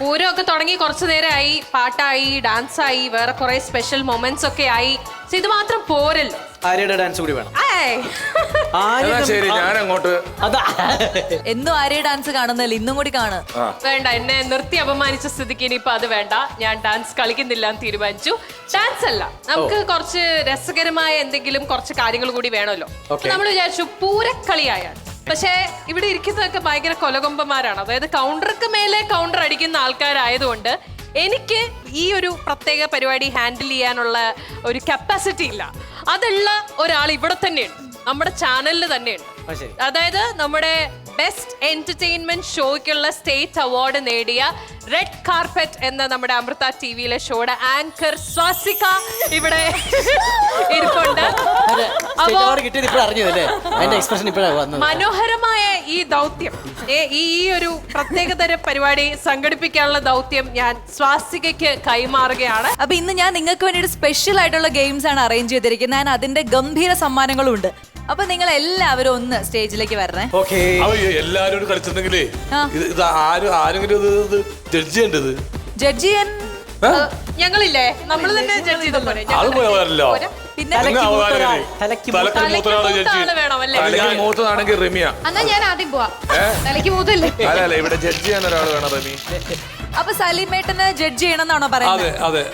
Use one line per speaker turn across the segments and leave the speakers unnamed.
പൂരമൊക്കെ തുടങ്ങി കുറച്ചു നേരമായി പാട്ടായി ഡാൻസ് ആയി വേറെ കുറെ സ്പെഷ്യൽ മൊമെന്റ്സ് ഒക്കെ ആയി. പക്ഷെ ഇത് മാത്രം പോരല്ലോ.
ആര്യയുടെ ഡാൻസ് കൂടി വേണം.
ഏയ്.
എന്നാ ശരി ഞാൻ അങ്ങോട്ട്
അതാ.
എന്നും ആര്യ ഡാൻസ് കാണുന്നില്ല ഇന്നും കൂടി കാണ.
വേണ്ട എന്നെ നിർത്തി അപമാനിച്ച സ്ഥിതിക്ക് ഇനിയിപ്പോ അത് വേണ്ട. ഞാൻ ഡാൻസ് കളിക്കുന്നില്ല എന്ന് തീരുമാനിച്ചു. ഡാൻസ് അല്ല. നമുക്ക് കുറച്ച് രസകരമായ എന്തെങ്കിലും കുറച്ച് കാര്യങ്ങൾ കൂടി വേണമല്ലോ. അപ്പൊ നമ്മൾ വിചാരിച്ചു പൂരക്കളിയായാണ്. പക്ഷേ ഇവിടെ ഇരിക്കുന്നതൊക്കെ ഭയങ്കര കൊലകൊമ്പന്മാരാണ്. അതായത് കൗണ്ടർക്ക് മേലെ കൗണ്ടർ അടിക്കുന്ന ആൾക്കാരായതുകൊണ്ട് എനിക്ക് ഈ ഒരു പ്രത്യേക പരിപാടി ഹാൻഡിൽ ചെയ്യാനുള്ള ഒരു കപ്പാസിറ്റി ഇല്ല. അതുള്ള ഒരാൾ ഇവിടെ തന്നെയുണ്ട്. നമ്മുടെ ചാനലിൽ തന്നെയുണ്ട്. അതായത് നമ്മുടെ ബെസ്റ്റ് എന്റർടൈൻമെന്റ് ഷോയ്ക്കുള്ള സ്റ്റേറ്റ് അവാർഡ് നേടിയ റെഡ് കാർപ്പറ്റ് എന്ന നമ്മുടെ അമൃത ടി വിയിലെ ഷോയുടെ ആങ്കർ സ്വാസിക ഇവിടെ ഇരിപ്പുണ്ട്. മനോഹരമായ ഈ ദൗത്യം ഈ ഈ ഒരു പ്രത്യേകതര പരിപാടി സംഘടിപ്പിക്കാനുള്ള ദൗത്യം ഞാൻ സ്വാസികയ്ക്ക് കൈമാറുകയാണ്.
അപ്പൊ ഇന്ന് ഞാൻ നിങ്ങൾക്ക് വേണ്ടി സ്പെഷ്യൽ ആയിട്ടുള്ള ഗെയിംസ് ആണ് അറേഞ്ച് ചെയ്തിരിക്കുന്നത്. ഞാൻ അതിന്റെ ഗംഭീര സമ്മാനങ്ങളും ഉണ്ട് അപ്പൊ നിങ്ങൾ എല്ലാവരും ഒന്ന് സ്റ്റേജിലേക്ക് വരണേ.
ഓക്കെ.
എല്ലാരും കളിച്ചിട്ടുണ്ടെങ്കിലേ
ആ.
ഇത് ഇത് ആരും ആരെങ്കിലും ഇത് ഇത് ജഡ്ജ് ചെയ്യേണ്ടത്?
ജഡ്ജ് ചെയ്യാൻ
ഞങ്ങളില്ലേ? നമ്മൾ തന്നെ ജഡ്ജ് ചെയ്ത പോലെ
പിന്നെ
തലയ്ക്ക് മൂത്ത
അവതാരം
ഒരാൾ,
ഇല്ലേ?
തലയ്ക്ക്
തലയ്ക്ക്
മൂത്ത
മൂത്ത ഒരാളെ
ആൾ
ജഡ്ജ്
വേണം, അല്ലേ?
അല്ലെങ്കിൽ മൂത്തതാണെങ്കിൽ റിമിയ.
എന്നാ ഞാൻ ആദ്യം പോവാ. തലയ്ക്ക് മൂത്തല്ലേ?
അല്ല അല്ല ഇവിടെ ജഡ്ജ് ചെയ്യാൻ ഒരാൾ വേണം റിമി.
അപ്പൊ സലീമേട്ടന് ജഡ്ജ് ചെയ്യണം എന്നാണോ
അതെ
പറയുന്നത്
അതെ
അതെ.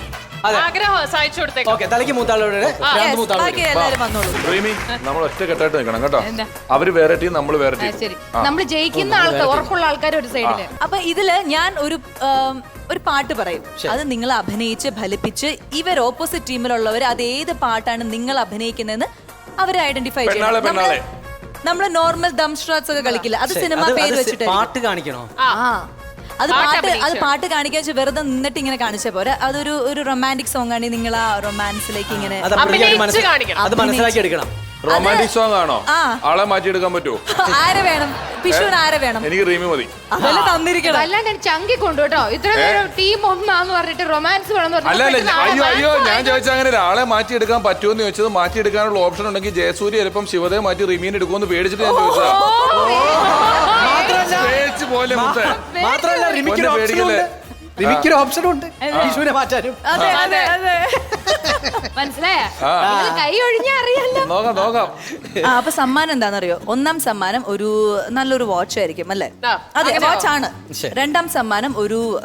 ആഗ്രഹം സഹായിച്ചു കൊടുത്തേക്കും.
ഓക്കെ തലയ്ക്ക് മൂത്താളോട്
രണ്ട്
മൂത്താളോട്
ബാക്കി വന്നോളൂ.
റിമി നമ്മൾ ഒറ്റ കെട്ടായിട്ട് നിൽക്കണം കേട്ടോ.
എന്താ?
അവർ വേറെ ടീം നമ്മൾ വേറെ
ആ,
ടീം
ശരി. നമ്മൾ ജയിക്കുന്ന ആൾക്കാർ ഉറപ്പുള്ള ആൾക്കാർ ഒരു സൈഡിൽ
അപ്പൊ ഇതിൽ ഞാൻ ഒരു ആം, ഒരു പാട്ട് പറയും. അത് നിങ്ങൾ അഭിനയിച്ച് ഫലിപ്പിച്ച് ഇവർ ഓപ്പോസിറ്റ് ടീമിലുള്ളവർ അത് ഏത് പാട്ടാണ് നിങ്ങൾ അഭിനയിക്കുന്നതെന്ന് അവരെ ഐഡന്റിഫൈ
പെണ്ണാളെ,
ചെയ്യണം
പെണ്ണാളെ.
നമ്മൾ നോർമൽ ദം ഷോട്ട്സ് ഒക്കെ കളിക്കില്ല. അത് സിനിമ പേര് വെച്ചിട്ട്.
പാട്ട് കാണിക്കണോ?
ആ. അത്
പാട്ട്
അത് പാട്ട് കാണിക്കാൻ വെച്ച് വെറുതെ നിന്നിട്ട് ഇങ്ങനെ കാണിച്ച പോരെ. അതൊരു ഒരു റൊമാന്റിക് സോങ് ആണ് നിങ്ങൾ ആ റൊമാൻസിലേക്ക് ഇങ്ങനെ.
അത് മനസ്സിലാക്കി എടുക്കണം.
റൊമാന്റിക് സോങ് ആണോ? ആളെ മാറ്റി എടുക്കാൻ പറ്റുമോ
ആരെ വേണം? പിഷുവിന് ആരെ വേണം?
എനിക്ക് റീമി മതി.
അതല്ല തന്നിരിക്കണം.
അല്ല ഞാൻ ചങ്കി കൊണ്ടു കേട്ടോ. ഇത്ര നേരം ടീം ഒന്നാന്ന് പറഞ്ഞിട്ട് റൊമാൻസ് വേണമെന്ന്
അല്ല അല്ല അയ്യോ അയ്യോ ഞാൻ
ആയത്.
ചോദിച്ചാൽ അങ്ങനെ ഒരാളെ മാറ്റിയെടുക്കാൻ പറ്റുമോ എന്ന് ചോദിച്ചത് മാറ്റിയെടുക്കാനുള്ള ഓപ്ഷൻ ഉണ്ടെങ്കിൽ ജയസൂര്യ ചിലപ്പം ശിവദേ മാറ്റി റീമീനെ എടുക്കുമെന്ന് പേടിച്ചിട്ട് ഞാൻ ചോദിച്ചതാ. പോലെ
മാത്രമല്ല റിമിക്ക് ഓപ്ഷൻ ഉണ്ട്. ഉണ്ട് വിഷുവിനെ മാറ്റാനും.
അതെ അതെ അതെ.
മനസ്സിലായ? നിങ്ങൾ കൈ ഒഴിഞ്ഞ അറിയാലോ.
നോക്കാം നോക്കാം.
ആ അപ്പൊ സമ്മാനം എന്താണെന്നറിയോ? ഒന്നാം സമ്മാനം ഒരു നല്ലൊരു വാച്ച് ആയിരിക്കും അല്ലേ?
ആ,
അതെ? വാച്ച് ആണ്?
ശരി.
രണ്ടാം സമ്മാനം ഒരു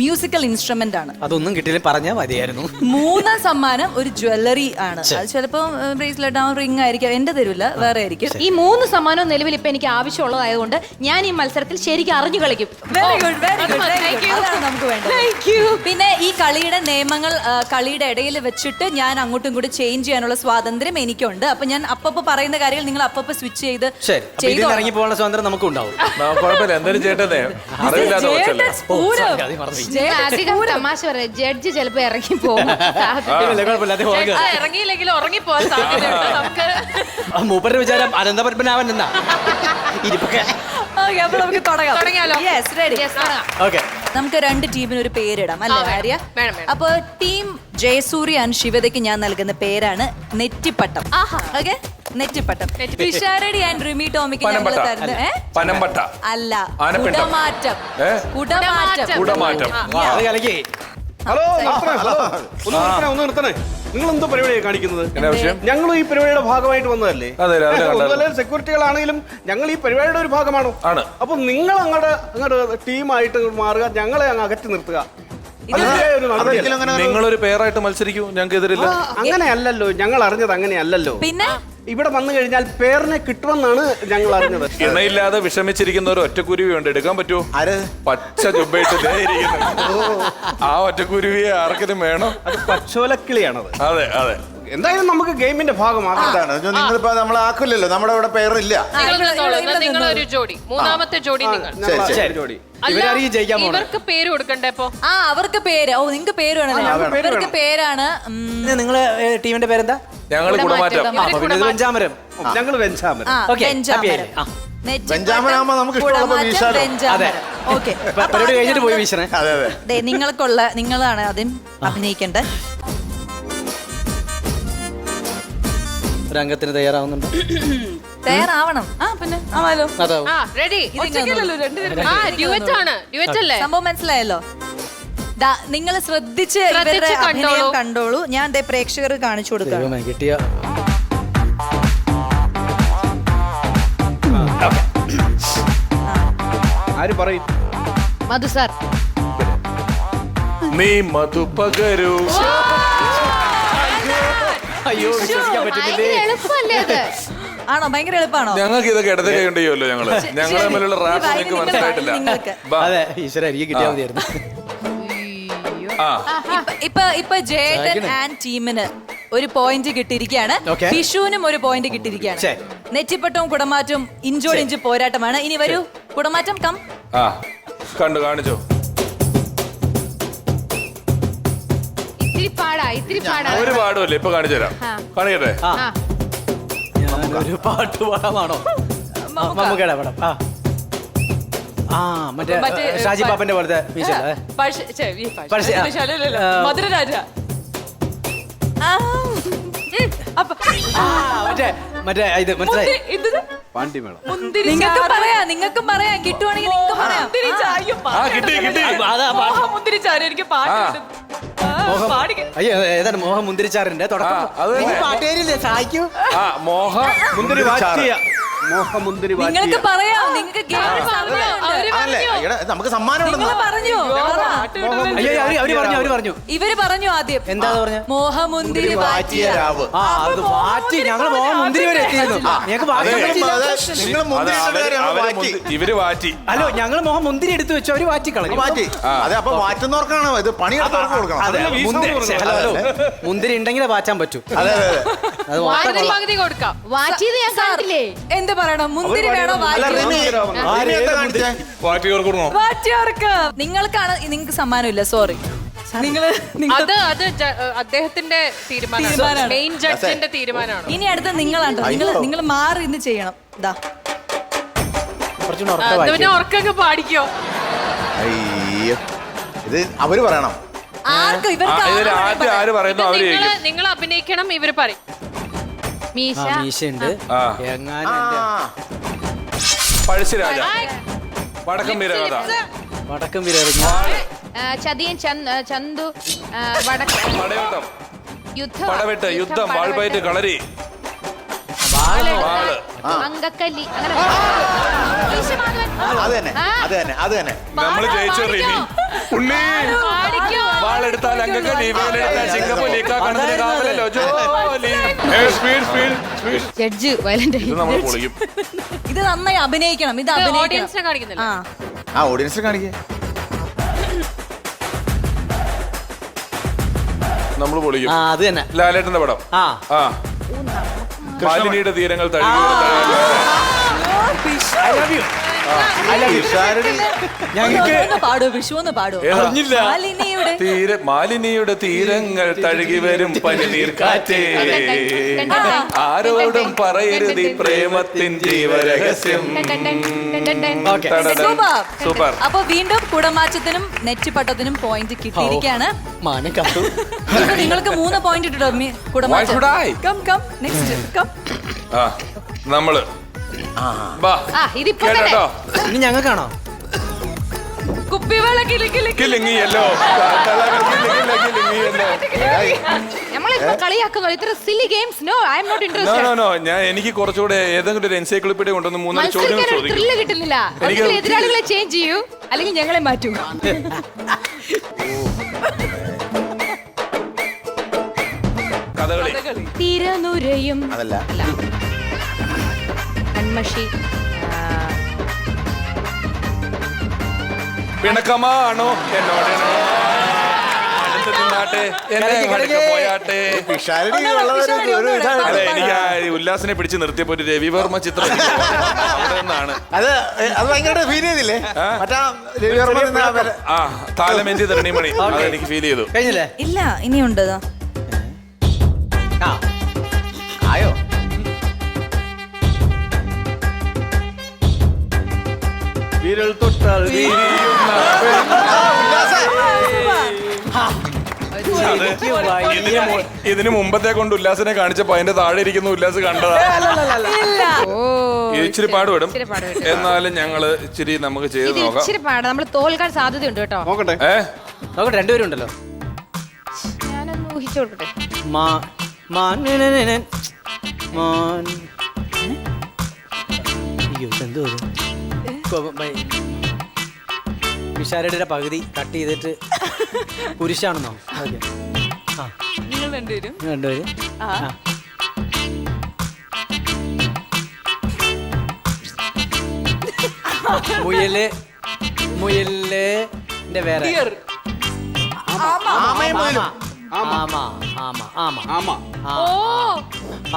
മ്യൂസിക്കൽ ഇൻസ്ട്രുമെന്റ് ആണ്.
അതൊന്നും കിട്ടിയില്ല പറഞ്ഞാൽ മതിയായിരുന്നു.
മൂന്നാം സമ്മാനം ഒരു ജ്വല്ലറി ആണ്. അത് ചിലപ്പോ ബ്രേസ്ലെറ്റ് ആ റിംഗ് ആയിരിക്കും. എന്റെ തരില്ല വേറെ ആയിരിക്കും.
ഈ മൂന്ന് സമ്മാനവും നിലവിൽ ഇപ്പൊ എനിക്ക് ആവശ്യമുള്ളതായതുകൊണ്ട് ഞാൻ ഈ മത്സരത്തിൽ ശരിക്കും അറിഞ്ഞു കളിക്കും.
Very good very good. അതാണ് നമുക്ക് വേണ്ടത്. പിന്നെ ഈ കളിയുടെ നിയമങ്ങൾ കളിയുടെ ഇടയിൽ വെച്ചിട്ട് ഞാൻ അങ്ങോട്ടും ഇങ്ങോട്ടും ചേഞ്ച് ചെയ്യാനുള്ള സ്വാതന്ത്ര്യം എനിക്കുണ്ട്. അപ്പൊ ഞാൻ അപ്പപ്പോ പറയുന്ന കാര്യങ്ങൾ നിങ്ങൾ അപ്പപ്പോ സ്വിച്ച് ചെയ്ത്
ഇറങ്ങി പോകാനുള്ള സ്വാതന്ത്ര്യം നമുക്കും ഉണ്ടാവും
ആ, കുഴപ്പമില്ല. എന്തായാലും ചേട്ടനെ. അറിയില്ലാത്ത കൊച്ചല്ലേ
ഓ, sorry, അത് മറന്നുപോയി.
നിങ്ങൾ അധികം തമാശ പറയാം ജഡ്ജി ചിലപ്പോ ഇറങ്ങി പോകും.
ഉറങ്ങിപ്പോവാൻ സാധ്യതയുണ്ട് നമുക്ക്
മൂപ്പരുടെ വിചാരം അനന്തപത്മനാഭൻ എന്നാ. ഇരിപ്പൊക്കെ.
Okay, അപ്പൊ നമുക്ക് തുടങ്ങാം.
തുടങ്ങിയാലോ?
Yes, ready.
Yes, തുടങ്ങാം.
ഓക്കെ.
നമുക്ക് രണ്ട് ടീമിന് ഒരു പേരിടാം അല്ലേ
ആ, വേണം.
ആര്യ?
വേണം, വേണം.
അപ്പൊ ടീം ജയസൂര്യ ആൻഡ് ശിവതയ്ക്ക് ഞാൻ നൽകുന്ന പേരാണ് നെറ്റിപ്പട്ടം. ഓക്കെ? നെറ്റിപ്പട്ടം. പിഷാരടി ആൻഡ് റിമി ടോമിക്ക് ഞങ്ങൾ
പനമ്പട്ട.
തരുന്നത് ഏ?
പനമ്പട്ട
അല്ല
ആനപ്പിണ്ടം.
കുടമാറ്റം.
ഏ?
കുടമാറ്റം.
കൂടമാറ്റം.
അത് കലക്കി.
ഹലോ നിർത്തണേ ഹലോ. ഒന്ന് നിർത്തണേ ഒന്ന് നിർത്തണേ. നിങ്ങൾ എന്തോ പരിപാടിയാണ് കാണിക്കുന്നത്?
എന്നാ വിഷയം?
ഞങ്ങൾ ഈ പരിപാടിയുടെ ഭാഗമായിട്ട് വന്നതല്ലേ?
അതെ, രാവിലെ.
സെക്യൂരിറ്റികളാണെങ്കിലും ഞങ്ങൾ ഈ പരിപാടിയുടെ ഒരു ഭാഗമാണോ.
ആണ്.
അപ്പൊ നിങ്ങൾ അങ്ങോട്ട് അങ്ങോട്ട് ടീമായിട്ട് ഇങ്ങോട്ട് മാറുക ഞങ്ങളെ അങ്ങ് അകറ്റി നിർത്തുക. അത്. ശരിയായ ഒരു നടപടിയല്ല.
നിങ്ങളൊരു പേരായിട്ട് മത്സരിക്കൂ ഞങ്ങൾക്ക് എതിരില്ല
അങ്ങനെയല്ലല്ലോ. ഞങ്ങൾ അറിഞ്ഞത് അങ്ങനെയല്ലല്ലോ.
പിന്നെ?
ഇവിടെ വന്നു കഴിഞ്ഞാൽ പേരിനെ കിട്ടുമെന്നാണ് ഞങ്ങൾ അറിഞ്ഞത്.
ഇണയില്ലാതെ വിഷമിച്ചിരിക്കുന്ന ഒരു ഒറ്റക്കുരുവി ഉണ്ട്. എടുക്കാൻ പറ്റുമോ? പച്ച ചുബയിട്ട് ദേ ഇരിക്കുന്നു. ആ ഒറ്റക്കുരുവിയെ ആർക്കെങ്കിലും വേണം?
അത് പച്ചോലക്കിളിയാണത്.
അതെ അതെ.
എന്തായാലും നമുക്ക് ഗെയിമിന്റെ ഭാഗമാകാം.
അതാണ്. നിങ്ങളിപ്പോ നമ്മളെ ആക്കില്ലല്ലോ. നമ്മുടെ ഇവിടെ പേരില്ല.
നിങ്ങളൊരു ജോഡി. മൂന്നാമത്തെ ജോഡി നിങ്ങൾ.
ശരി, ശരി.
ശരി. ജോഡി.
അല്ല,
ഇവരായിരിക്കും ജയിക്കാൻ പോണെ.
ഇവർക്ക് പേര് കൊടുക്കണ്ടേ ഇപ്പൊ?
ആ അവർക്ക് പേര്. ഓ നിങ്ങക്ക് പേര് വേണമല്ലേ
ഞങ്ങൾക്ക് പേര്
ഇവർക്ക്. പേരാണ് ഉം,
നിങ്ങളെ ടീമിന്റെ പേരെന്താ?
ഞങ്ങൾ കുടമാറ്റം.
വെഞ്ചാമരം.
ഞങ്ങൾ വെഞ്ചാമരം.
വെഞ്ചാമരാകുമ്പോ നമുക്ക് ഇഷ്ടമുള്ളപ്പോ വീശാലോ.
പരിപാടി കഴിഞ്ഞിട്ട് പോയി വീശണേ.
അതെ അതെ.
ദേ, നിങ്ങൾക്കുള്ള നിങ്ങളാണ് ആദ്യം അഭിനയിക്കേണ്ടത്
രംഗത്തിന് തയ്യാറാവുന്നുണ്ടോ?
തയ്യാറാവണം. ആ പിന്നെ ആവാലോ
റെഡി
ഇതിങ്ങ്
ആ ഡ്യുവറ്റ് ആണ്. ഡ്യുവറ്റ് അല്ലേ?
സംഭവം മനസ്സിലായല്ലോ. നിങ്ങൾ ശ്രദ്ധിച്ച്
ശ്രദ്ധിച്ച്
ഇവരുടെ അഭിനയം
കണ്ടോളൂ.
കണ്ടോളൂ. ഞാൻ ദേ പ്രേക്ഷകർ കാണിച്ചു കൊടുക്കാം
ദൈവമേ കിട്ടിയ
ആര് പറയും?
മധു സാർ.
നീ മധു പകരൂ.
അയ്യോ വിശ്വസിക്കാൻ പറ്റുന്നില്ലേ?
ഭയങ്കര എളുപ്പമല്ലേ അത്?
ആണോ? ഭയങ്കര എളുപ്പമാണോ
ഞങ്ങൾക്ക് ഇതൊക്കെ ഇടത് കൈ കൊണ്ട് ചെയ്യുമല്ലോ ഞങ്ങൾ. ഞങ്ങളെ തമ്മിലുള്ള റാപ്പ് നിങ്ങൾക്ക് മനസ്സിലായിട്ടില്ല.
നിങ്ങൾക്ക്.
ബാ.
അതെ ഈശ്വര എനിക്ക് കിട്ടിയാൽ മതിയായിരുന്നു.
ഇപ്പ- ഇപ്പൊ ജേട്ടൻ ആൻഡ് ടീമിന് ഒരു പോയിന്റ് കിട്ടിയിരിക്കുകയാണ്
Okay.
വിഷുവിനും ഒരു പോയിന്റ് കിട്ടിയിരിക്കുകയാണ്
ശേ.
നെറ്റിപ്പട്ടവും കുടമാറ്റവും ഇഞ്ചോട് ഇഞ്ച് പോരാട്ടമാണ്. ഇനി വരൂ. കുടമാറ്റം കം
ആ കണ്ടു കാണിച്ചോ.
ഇത്തിരി പാടാ ഇത്തിരി പാടാ.
ഒരു പാടുമല്ലേ. ഇപ്പൊ കാണിച്ചു തരാം.
ആ.
കാണിക്കട്ടെ?
ആ.
ഞാനൊരു പാട്ട് പാടാമാണോ മമ്മൂക്കയുടെ പടം. ആ. ആ മറ്റേ ഷാജി പാപ്പന്റെ പോലത്തെ.
മധുരരാജ
മറ്റേ മറ്റേ ഇത് മനസ്സിലായി?
നിങ്ങൾക്കും. പറയാം നിങ്ങൾക്കും പറയാം കിട്ടുവാണെങ്കിൽ നിങ്ങൾക്ക് പറയാം.
മുന്തിരി ചായയും
ആ കിട്ടി കിട്ടി.
ആ, മുന്തിരി ചായ എനിക്ക്
മോഹം അയ്യോ ഏതാണ് മുന്തിരിച്ചാറിന്റെ തുടക്കം? പാട്ടേരില്ലേ പാട്ടുകാരില്ലേ സഹായിക്കൂ
ആ മോഹ
മുന്തിരി മോഹമുന്തിരി
നിങ്ങൾക്ക് പറയാം. നിങ്ങൾക്ക്
നമുക്ക് സമ്മാനം
പറഞ്ഞു?
അവർ പറഞ്ഞു അവർ പറഞ്ഞു.
ഇവർ പറഞ്ഞു ആദ്യം.
എന്താ പറഞ്ഞ?
മോഹമുന്തിരി വാറ്റിയ
രാവ്.
ആ അത് മാറ്റി ഞങ്ങൾ മോഹൻ മുന്തിരി വരെ എത്തിയിരുന്നു. ഞങ്ങൾക്ക്. വാറ്റി.
ഇവർ വാറ്റി.
ഹലോ ഞങ്ങൾ മോഹമുന്തിരി എടുത്തു വെച്ചു അവർ വാറ്റി കളഞ്ഞു.
മാറ്റി അതെ അപ്പൊ മാറ്റുന്നവർക്കാണോ ഇത്.
ഹലോ മുന്തിരി ഉണ്ടെങ്കിലേ വാറ്റാൻ പറ്റൂ.
അതെ അതെ.
വാറ്റാൻ
പകുതി കൊടുക്കാം.
വാറ്റിയത് ഞാൻ കണ്ടില്ലേ
എന്ത് പറയണം? മുന്തിരി വേണോ? നിങ്ങൾക്കാണ് നിങ്ങൾക്ക് സമ്മാനമില്ല സോറി നിങ്ങൾ നിങ്ങൾ
അത് അത് അദ്ദേഹത്തിന്റെ തീരുമാനമാണ്. മെയിൻ ജഡ്ജിന്റെ തീരുമാനമാണ്.
ഇനി അടുത്ത നിങ്ങളാണ് നിങ്ങൾ. നിങ്ങൾ മാറി ഇന്ന് ചെയ്യണം.
ഇത്. പിന്നെ ഉറക്കൊക്കെ പാടിക്കോ.
അയ്യോ. ഇത് അവർ പറയണം.
ആർക്കും
ഇവർ
ഇവർക്ക്
ആര് പറയുന്നു അവർ
നിങ്ങൾ അഭിനയിക്കണം ഇവർ പറയും.
മീശ.
മീശയുണ്ട്. എങ്ങാനും
പഴശ്ശിരാജ വടക്കം വീരകഥ
വടക്കം വിരറിഞ്ഞു
ആ, ചതിയൻ ചന്ത്- ആ, ചന്തു ആ, വടക്ക്.
പടയോട്ടം.
യുദ്ധം.
പടവെട്ട് യുദ്ധം വാൾപയറ്റ് കളരി.
വാൾ.
വാൾ.
അങ്കക്കല്ലി അങ്ങനെ.
അത് തന്നെ.
ആ.
അത് തന്നെ. അത് തന്നെ.
നമ്മൾ ജയിച്ചു റിമി ഉണ്ണി.
പാടിക്കോ.
കാവലല്ലോ ജോലി speed speed speed
judge violent
ഇത് നമ്മൾ പൊളിക്കും
ഇത് നന്നായി അഭിനയിക്കണം. ഇത് അഭിനയിക്കണം.
ഓഡിയൻസിനെ കാണിക്കുന്നില്ല.
ആ.
ആ ഓഡിയൻസ് കാണിക്കേ.
നമ്മൾ പൊളിക്കും
ആ അത് തന്നെ.
ലാലേട്ടന്റെ പടം.
ആ.
ആ. മാലിനിയുടെ തീരങ്ങൾ തഴുകി
I love you I love you ഞങ്ങൾക്ക്
പാടോ വിഷു ഒന്ന് പാടോ.
അറിഞ്ഞില്ല
മാലിനിയുടെ
തീര മാലിനിയുടെ തീരങ്ങൾ തഴുകി വരും പനിനീർ കാറ്റേ. ആരോടും പറയരുത് ഈ പ്രേമത്തിൻ ജീവരഹസ്യം.
സൂപ്പർ അപ്പൊ വീണ്ടും കുടമാറ്റത്തിനും നെറ്റിപ്പട്ടത്തിനും പോയിന്റ് കിട്ടിയിരിക്കുകയാണ്. നിങ്ങൾക്ക് മൂന്ന് പോയിന്റ് ഇട്ടോ
Why
come come next come
നമ്മൾ. ഇതിപ്പോ
ഇനി ഞങ്ങൾക്കാണോ?
കുപ്പിവെള്ള കിളി കിളി
കിലിങ്ങിയല്ലോ കിലിങ്ങിയല്ലോ
നമ്മളിപ്പോ കളിയാക്കുന്നു ഇത്ര silly games no I am not interested
no no ഞാൻ എനിക്ക് കുറച്ചുകൂടെ ഏതെങ്കിലും ഒരു എൻസൈക്ലോപീഡിയ കൊണ്ടുവന്ന് മൂന്നാൽ ചോദ്യങ്ങൾ ചോദിക്കും.
ത്രില്ല് കിട്ടുന്നില്ല.
എനിക്ക്
എതിരാളികളെ ചേഞ്ച് ചെയ്യൂ. അല്ലെങ്കിൽ ഞങ്ങളെ മാറ്റൂ.
കഥകളി.
തിരനുരയും.
അതല്ല.
അല്ല. കൺമഷി.
പിണക്കമാണോ? എന്നോട് അടുത്ത് നിന്നാട്ടെ എന്നെ അങ്ങോട്ടേക്ക് പോയാട്ടെ
പിഷാരടി ഒരു- ഒരു
അതെ എനിക്ക് ആ ഉല്ലാസിനെ പിടിച്ച് നിർത്തിയപ്പോ ഒരു രവിവർമ്മ ചിത്രം അവിടെ നിന്നാണ്.
അത് അത് ഭയങ്കര ഫീൽ ചെയ്തില്ലേ? മറ്റാ രവിവർമ്മ നിന്ന ആ വര-
ആ താലമെന്തി തരണിമണി അത് എനിക്ക് ഫീൽ ചെയ്തു.
കഴിഞ്ഞില്ലേ?
ഇല്ല ഇനിയുണ്ട് ദാ.
ആ.
ആയോ?
വിരൽ തൊട്ടാൽ
ഇതിനു മുമ്പത്തെ കൊണ്ട് ഉല്ലാസിനെ കാണിച്ചപ്പോ അതിന്റെ താഴെ ഇരിക്കുന്ന ഉല്ലാസ് കണ്ടതാ. ഇച്ചിരി പാടുപെടും.
ഇച്ചിരി പാടുപെടും.
എന്നാലും ഞങ്ങൾ ഇച്ചിരി നമുക്ക് ചെയ്ത്
ഇത്
നോക്കാം.
ഇച്ചിരി പാടാ. നമ്മൾ തോൽക്കാൻ സാധ്യതയുണ്ട് കേട്ടോ.
നോക്കട്ടെ.
ഏ?
നോക്കട്ടെ രണ്ടുപേരും ഉണ്ടല്ലോ.
ഞാനൊന്ന് ഊഹിച്ചു കൊടുക്കട്ടെ.
മാ മാൻ. മാൻ. അയ്യോ വിശാരടിയുടെ പകുതി കട്ട് ചെയ്തിട്ട് പുരുഷാണെന്നോ? ഓക്കെ. ആ.
നിങ്ങൾ രണ്ടുപേരും?
രണ്ടുപേര്?
ആ.
ആ. മുയൽ മുയൽ ന്റെ വേറെ. ആമ ആമ ആമ
ആമ
ആ.
ഓ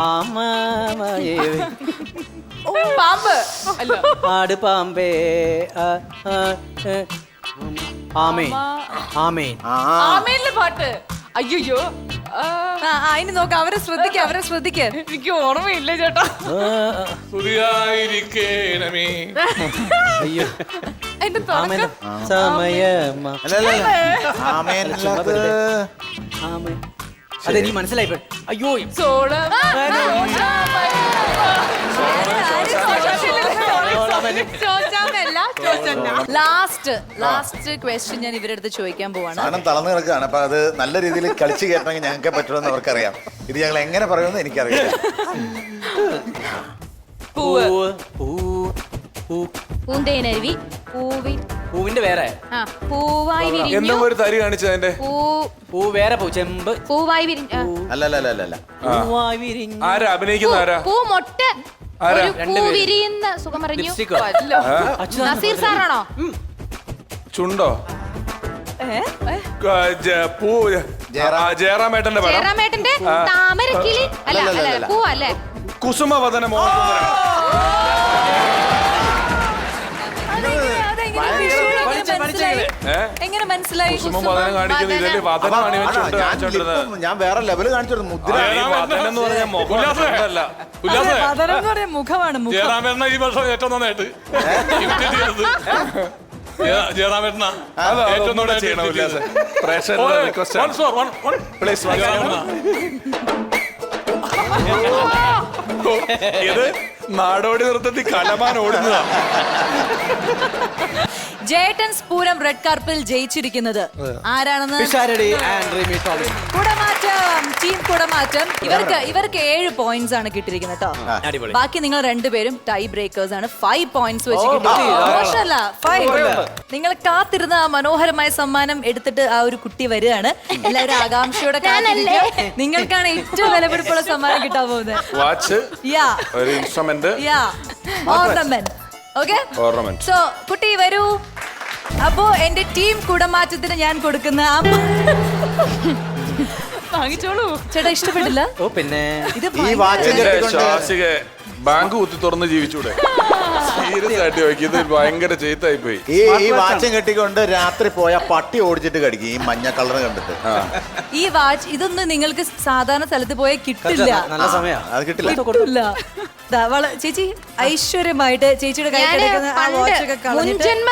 ആമ മയേ.
ഓ പാമ്പ് അല്ല
ആട് പാമ്പേ ആ, ആ,
അതിന് നോക്ക അവരെ ശ്രദ്ധിക്ക അവരെ ശ്രദ്ധിക്ക. എനിക്ക് ഓർമ്മയില്ല ചേട്ടാ.
അതെ.
അയ്യോ.
തുടക്കം.
സമയമ അതെനിക്ക് മനസ്സിലായി. അയ്യോ.
സോളം ലാസ്റ്റ് ലാസ്റ്റ് ക്വസ്റ്റ്യൻ ഞാൻ ഇവരുടെ അടുത്ത് ചോദിക്കാൻ പോവാണ്.
സാധനം തളർന്നു കിടക്കുകയാണ്. അപ്പൊ അത് നല്ല രീതിയിൽ കളിച്ചു കയറ്റണമെങ്കിൽ ഞങ്ങൾക്ക് പറ്റുമെന്ന് അവർക്കറിയാം. ഇത് ഞങ്ങൾ എങ്ങനെ പറയുമെന്ന് എനിക്കറിയാം
പൂവ്
പൂവ് പൂ. പൂ.
പൂന്തേനരുവി പൂവി.
പൂവിന്റെ വേറെ.
ആ പൂവായി
എന്നും
വിരിഞ്ഞു
ഒരു തരി കാണിച്ചതിന്റെ
പൂ.
പൂ വേറെ പൂ ചെമ്പ്.
പൂവായി വിരിഞ്ഞു. അല്ലല്ലല്ലല്ല.
അല്ല അല്ല അല്ല അല്ല അല്ല
പൂവായി വിരിഞ്ഞു.
ആരാ? അഭിനയിക്കുന്ന ആരാ?
പൂ മൊട്ട? ഒരു പൂ വിരിയുന്ന സുഖമറിഞ്ഞു
ലിപ്സ്റ്റിക്കോ?
നസീർ സാറാണോ?
ചുണ്ടോ? ജ- പൂ
ജയറാം.
ആ, ജയറാമേട്ടന്റെ പടം.
ജയറാമേട്ടന്റെ താമരക്കിളി? അല്ല
അല്ല, അല്ല,
കുസുമവദന മോഹസുന്ദരം
എങ്ങനെ മനസ്സിലായി?
പഠിച്ചത്.
ഏ?
എങ്ങനെ മനസ്സിലായി
കുസുമവദനം കാണിക്കുന്ന ഇതിൽ വദനം
അപ്പൊ
അണി
അതാ, ഞാൻ
കാണിച്ചോണ്ടിരുന്നത്.
ഇപ്പം ഞാൻ വേറെ ലെവൽ കാണിച്ചു മുദ്ര
ഈ വദനം എന്ന് പറഞ്ഞ മുഖം അല്ല
എന്ന് പറയാൻ മുഖമാണ് മുഖം.
ജയറാമേട്ടന ഈ വർഷം ഏറ്റവും നന്നായിട്ട്. Imitate ചെയ്തത്. ജയ- ജയറാമേട്ടന.
അത്
ഏറ്റവും
അതൊന്നുകൂടെ
നന്നായിട്ട്
ചെയ്യണം
imitate
ഉല്ലാസേ.
ചെയ്തത്.
പ്രേക്ഷകരുടെ
ഓ,
request
once more, one- one.
Please, once
ജയറാമേട്ടനാ.
ഇത് നാടോടി നൃത്തത്തിൽ കലമാൻ ഓടുന്നതാ.
ജേട്ടൻസ് പൂരം റെഡ് കാർപ്പിൽ ജയിച്ചിരിക്കുന്നത്. ആരാണെന്ന്?
പിഷാരടി ആൻഡ് റിമി ടോമി
കുടമാറ്റം ടീം കുടമാറ്റം ഇവർക്ക് ഇവർക്ക് ഏഴ് പോയിന്റ്സ് ആണ് കിട്ടിയിരിക്കുന്നത് കേട്ടോ ബാക്കി നിങ്ങൾ രണ്ടുപേരും ടൈ ബ്രേക്കേഴ്സ് ആണ്. ഫൈവ് പോയിന്റ്സ് വെച്ച് മോശമല്ല ഫൈവ് നിങ്ങൾ കാത്തിരുന്ന ആ മനോഹരമായ സമ്മാനം എടുത്തിട്ട് ആ ഒരു കുട്ടി വരികയാണ്. എല്ലാവരും ആകാംക്ഷയോടെ കാത്തിരിക്കുക. നിങ്ങൾക്കാണ് ഏറ്റവും വിലപിടിപ്പുള്ള സമ്മാനം കിട്ടാൻ പോകുന്നത്.
വാച്ച്
യാ
ഒരു ഇൻസ്ട്രുമെന്റ്
യാ ഓർണമെന്റ് ഓക്കെ
ഓർണമെന്റ്
സോ കുട്ടി വരൂ. അപ്പോ എന്റെ ടീം കുടമാറ്റത്തിന് ഞാൻ കൊടുക്കുന്ന ആ വാങ്ങിച്ചോളൂ. ചേട്ടാ ഇഷ്ടപ്പെട്ടില്ല?
ഓ പിന്നെ
ഇത്
ഈ വാച്ച്
ശ്വാസിക ബാങ്ക് കുത്തി തുറന്ന് ജീവിച്ചൂടെ? സീരിയസ് ആയിട്ട് നോക്കി ഇത് ഭയങ്കര ചെയ്ത്തായി പോയി
ഈ ഈ വാച്ചും കെട്ടിക്കൊണ്ട് രാത്രി പോയ പട്ടി ഓടിച്ചിട്ട് കടിക്കും ഈ മഞ്ഞ കളർ കണ്ടിട്ട്.
ഈ വാച്ച് ഇതൊന്നും നിങ്ങൾക്ക് സാധാരണ സ്ഥലത്ത് പോയാൽ കിട്ടില്ല.
നല്ല സമയം.
അത് കിട്ടില്ല.
ചേച്ചി ഐശ്വര്യമായിട്ട് ചേച്ചിയുടെ
മുൻജന്മ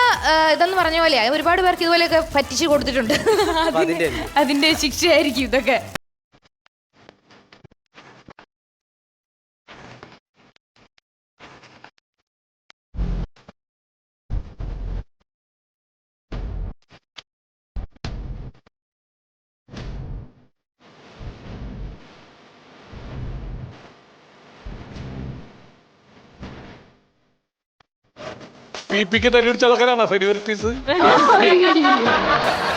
ഇതെന്ന് പറഞ്ഞ പോലെ ഒരുപാട് പേർക്ക് ഇതുപോലെയൊക്കെ പറ്റിച്ചു കൊടുത്തിട്ടുണ്ട്.
അപ്പൊ അതിന്റെ
അതിന്റെ ശിക്ഷയായിരിക്കും ഇതൊക്കെ.
പി പിക്ക് തടി അടിച്ച ആൾക്കാരാണോ സെലിബ്രിറ്റീസ്